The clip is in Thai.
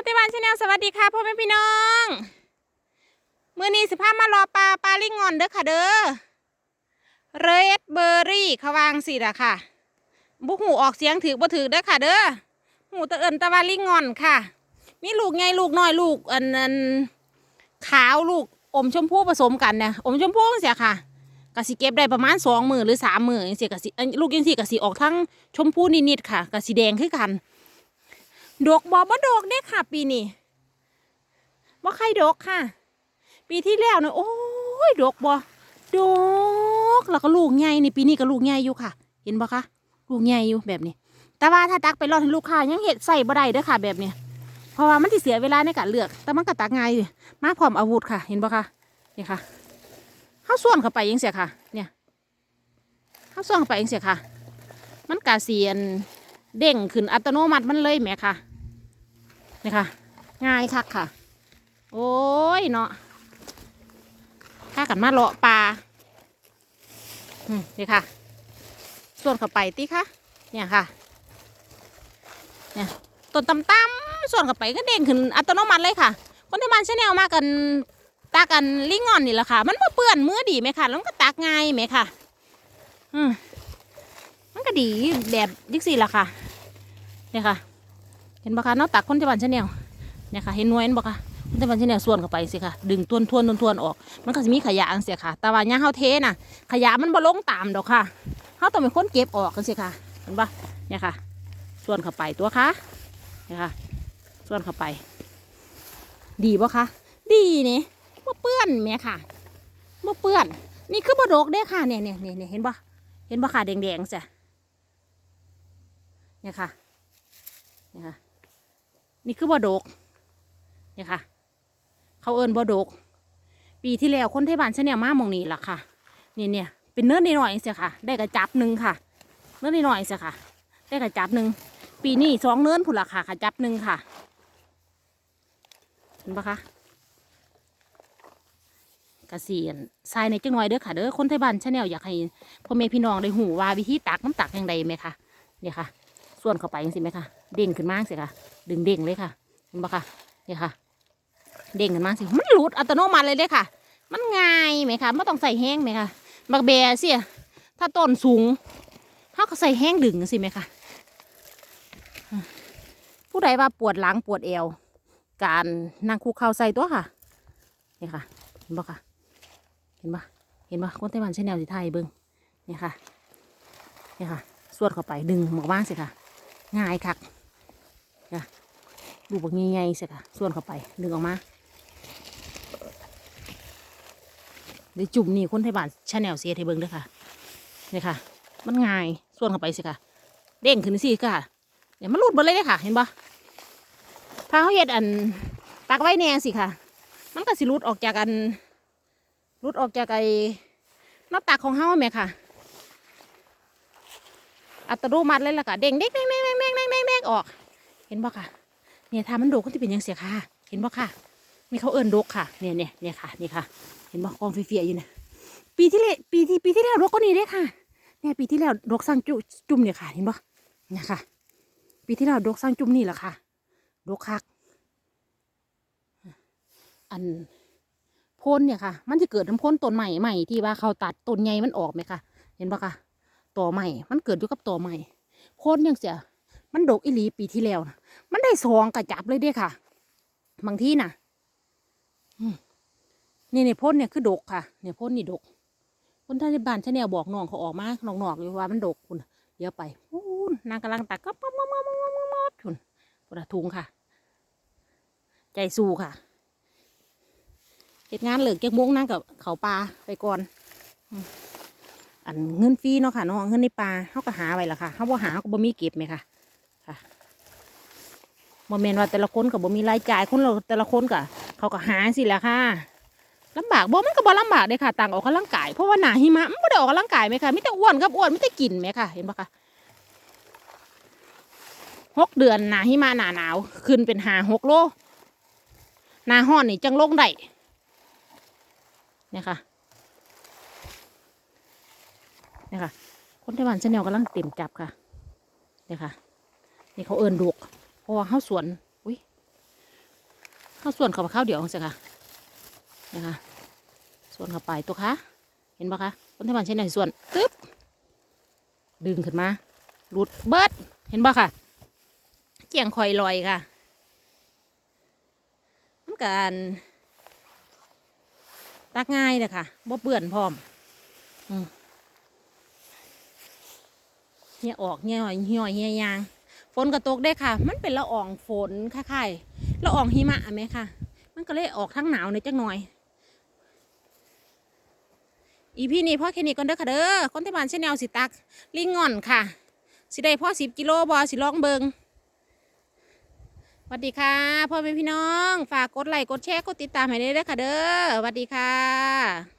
คนที่บ้านชาแนลสวัสดีค่ะพ่อแม่พี่น้องมือนี้สิพามารอปลาปลาลิงงอนเด้อค่ะเด้อเรดเบอร์รี่ขาวางสิละค่ะ บุกหูออกเสียงถือบ่ถือเด้อค่ะเด้อหูตะเอินตะวันลิงงอนค่ะ มีลูกไงลูกน้อยลูกอันอันขาวลูกอมชมพูผสมกันเนี่ยอมชมพูเสียค่ะกะสิเก็บได้ประมาณสองหมือหรือสามหมือจังซี่กะสิอันลูกยังสี่กะสิออกทั้งชมพูนิดๆค่ะกะสีแดงคือกัน ดกบอบ่ดกเด้ค่ะ ปีนี้บ่ใครดกค่ะ ปีที่แล้วเนี่ยโอ้ยดกบ่ดกแล้วก็ลูกใหญ่นี่ปีนี้ก็ลูกใหญ่อยู่ค่ะ เห็นบ่คะลูกใหญ่อยู่แบบนี้ แต่ว่าถ้าตักไปรอดให้ลูกค้ายังเห็ดใส่บ่ได้เด้อค่ะ แบบนี้เพราะว่ามันสิเสียเวลาในการเลือก แต่มันก็ตักง่ายอยู่มาพร้อมอาวุธค่ะ เห็นบ่คะนี่ค่ะเข้าส่วนเข้าไปยังเสียค่ะ เนี่ยเข้าส่วนเข้าไปยังเสียค่ะ มันกาเสียนเด้งขึ้นอัตโนมัติมันเลยแหมค่ะ นี่ค่ะ ง่ายคักค่ะ โอ้ยเนาะถ้ากันมาเลาะปลาอืมนี่ค่ะ ส่วนเข้าไปติค่ะ เนี่ยค่ะ เนี่ยต้นตำตำส่วนเข้าไปก็เด้งขึ้นอัตโนมัติเลยค่ะ คนที่บ้านชแนลมากันตากันลิงงอนนี่แหละค่ะ มันบ่เปื้อนมือดีไหมค่ะ แล้วมันก็ตักง่ายไหมค่ะ อืมมันก็ดีแบบยิ่งสี่ละค่ะ เนี่ยค่ะ เห็นบ่คะเนาะตักคนที่บ้านชาแนลเนี่ยค่ะเห็นหน่วยเห็นบ่คะคนที่บ้านชาแนลส่วนเข้าไปสิค่ะ ดึงทวนทวนทวนทวนออก มันก็จะมีขยะอันเสียค่ะ แต่ว่าเนี่ยเฮาเทน่ะ ขยะมันบ่ลงตามดอกค่ะเฮาต้องเป็นคนเก็บออกกันสิค่ะเห็นปะเนี่ยค่ะ ส่วนเข้าไปตัวค่ะเนี่ยค่ะ ส่วนเข้าไป ดีบ่คะดีนี่บ่เปื้อนแม่ค่ะบ่เปื้อน นี่คือบ่ดกเด้ค่ะเนี่ยเนี่ยเนี่ยเนี่ยเห็นบ่เห็นบ่ค่ะแดงๆจ้ะเนี่ยค่ะเนี่ยค่ะ นี่คือบ่ดกเนี่ยค่ะ เขาเอิ้นบ่ดก ปีที่แล้วคนไทยบ้านชาแนลมาหมองนี้ล่ะค่ะนี่เนี่ยเป็นเนื้อนิดหน่อยเสียค่ะ ได้กระจับหนึ่งค่ะ เนื้อนิดหน่อยเสียค่ะ ได้กระจับหนึ่งปีนี้สองเนื้อผุนละค่ะกระจับหนึ่งค่ะเห็นปะคะกระเสียนทรายในจังหน่อยเด้อค่ะเด้อคนไทยบ้านชาแนลอยากให้พ่อแม่พี่น้องได้หูว่าวิธีตักน้ำตักอย่างไรไหมคะเนี่ยค่ะ ส่วนเข้าไปยังสิไหมคะ เด้งขึ้นมากสิค่ะดึงเด้งเลยค่ะเห็นปะคะเนี่ยค่ะ เด้งขึ้นมากสิมันหลุดอัตโนมัติเลยเด้ค่ะ มันง่ายไหมคะไม่ต้องใส่แห้งไหมคะบักแบเสียถ้าต้นสูงเขาก็ใส่แห้งดึงสิไหมคะผู้ใดว่าปวดหลังปวดเอว การนั่งคุกเข่าใส่ตัวค่ะนี่ค่ะ เห็นบ่ค่ะ เห็นบ่เห็นบ่คนไต้หวันใช้แนวสีไทยเบิ้งนี่ค่ะนี่ค่ะ สวดเข้าไปดึงหมอกบ้างสิค่ะ ง่ายคัก ค่ะดูบักใหญ่ๆสิค่ะ ส่วนเข้าไป ดึงออกมาเดี๋ยวจุ่มนี่คนไทยบ้านชาแนลเสียไทยเบิงด้วยค่ะนี่ค่ะ มันง่าย ส่วนเข้าไปสิค่ะ เด้งขึ้นสิค่ะเดี๋ยวมันรูดหมดเลยเลยค่ะ เห็นปะถ้าเขาเห็ดอันตักไว้แนงสิค่ะ มันก็สิรูดออกจากกันรูดออกจากไอ้น้กตักของเฮาไหมค่ะ อัตโนมัติเลยล่ะค่ะ เด้งเด้งเด้งเด้งเด้งเด้งเด้งออก เห็นปะค่ะ เนี่ยถ้ามันโดกก็จะเป็นยังเสียค่ะ เห็นปะค่ะนี่เขาเอิ้นโดกค่ะ เนี่ยเนี่ยเนี่ยค่ะ นี่ค่ะ เห็นปะกองเฟียๆอยู่เนี่ยปีที่แล้วปีที่ปีที่แล้วโดกก็นี่เด้ค่ะ เนี่ยปีที่แล้วโดกสร้างจุจุ่มเนี่ยค่ะ เห็นปะเนี่ยค่ะ ปีที่แล้วโดกสร้างจุ่มนี่แหละค่ะโดกคัก อันโพ่นเนี่ยค่ะ มันจะเกิดน้ำพ่นต้นใหม่ใหม่ที่ว่าเขาตัดต้นใหญ่มันออกไหมคะเห็นปะคะต่อใหม่ มันเกิดอยู่กับต่อใหม่โพ่นยังเสีย มันดกอีหลีปีที่แล้วนะ มันได้สองกระจับเลยเด้ค่ะ บางที่น่ะนี่เนี่ยพ่นเนี่ยคือดกค่ะเนี่ยพ่นนี่ดกคนท่านที่บ้านชาแนลบอกน้องเขาออกมาน้องๆอยู่ว่ามันดกคุณเดี๋ยวไปนางกำลังตักก็ปั๊บปั๊บปั๊บปั๊บปั๊บปั๊บคุณปวดทุงค่ะ ใจสู้ค่ะเหตุงานเหลือเก็บมงนั่งกับเขาปลาไปก่อนอันเงินฟรีเนาะค่ะเนาะเงินในปลาเขาก็หาไว้ละค่ะเขาบ่หาเขาก็บ่มีเก็บไหมค่ะ บ่แม่นว่าแต่ละคนก็บ่มีรายจ่ายคนเราแต่ละคนก็เขาก็หาสิแหละค่ะลำบากบ่มันก็บ่ลำบากเลยค่ะต่างออกกำลังกายเพราะว่าหนาหิมะมันบ่ได้ออกกำลังกายไหมค่ะมิแต่อ้วนกับอ้วนมิแต่กินไหมค่ะ เห็นปะคะหกเดือนหนาหิมะหนาหนาว ขึ้นเป็นหาหกโลหนาห้อนนี่จังลงได้เนี่ยค่ะเนี่ยค่ะ คนไต้หวันชาแนลกำลังเต็มจับค่ะเนี่ยค่ะ นี่เขาเอินดวก ราะว่าเขาสวน อุ้ยเข้าสวนเขาไปข้าวเดียวสิค่ะนะคะสวนเข้าไปตัวคะเห็นปะคะคนที่บ้านใช้ในสวนตึ๊บดึงขึ้นมาหลุดเบิดเห็นปะค่ะเกี่ยงคอยลอยค่ะมันการตักง่ายเลยค่ะบ่เปื่อนพร้อมเหี่ยออกเหี่ยหอยเหี่อยเหี่ยยาง นกระตกได้ค่ะ มันเป็นละอองฝนคล้ายๆละอองหิมะไหมค่ะ มันก็เลยออกทั้งหนาวในจักหน่อย อีพี่นี่พ่อแค่นี้ก่อนเด้อค่ะเด้อคนที่บ้านเชนแนวสิตัก ลิงงอนค่ะ สิได้พ่อสิบกิโลบอสิลองเบิงสวัสดีค่ะพ่อแม่พี่น้อง ฝากกดไลค์กดแชร์กดติดตามให้ได้เด้อค่ะเด้อสวัสดีค่ะ